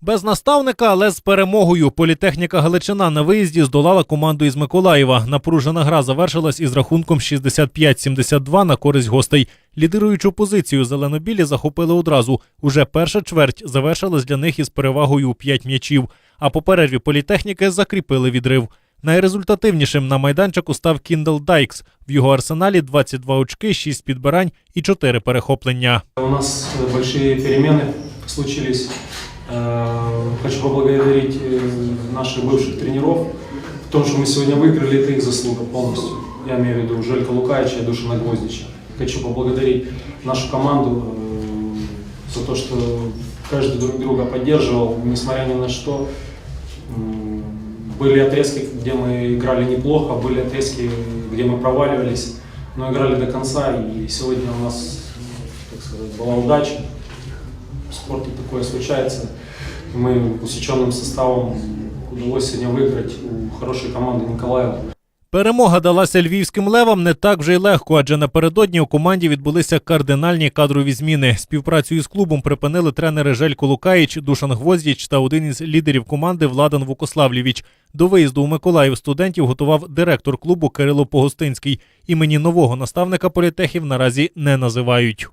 Без наставника, але з перемогою. Політехніка Галичина на виїзді здолала команду із Миколаєва. Напружена гра завершилась із рахунком 65-72 на користь гостей. Лідируючу позицію зеленобілі захопили одразу. Уже перша чверть завершилась для них із перевагою у 5 м'ячів. А по перерві політехніки закріпили відрив. Найрезультативнішим на майданчику став Кіндл Дайкс. В його арсеналі 22 очки, 6 підбирань і 4 перехоплення. У нас большие перемены случились. Э, Хочу поблагодарить э, наших бывших тренеров. В том, что мы сегодня выиграли, это их заслуга полностью. Я имею в виду Желька Лукаевича и Душина Гвоздича. Хочу поблагодарить нашу команду э, за то, что каждый друг друга поддерживал, несмотря ни на что. Были отрезки, где мы играли неплохо, были отрезки, где мы проваливались, но играли до конца. И сегодня у нас, так сказать, была удача. В спорте такое случается. Мы усеченным составом удалось сегодня выиграть у хорошей команды Николаева. Перемога далася львівським левам не так вже й легко, адже напередодні у команді відбулися кардинальні кадрові зміни. Співпрацю із клубом припинили тренери Желько Лукаїч, Душан Гвоздіч та один із лідерів команди Владан Вукославлєвіч. До виїзду у Миколаїв студентів готував директор клубу Кирило Погостинський. Імені нового наставника політехів наразі не називають.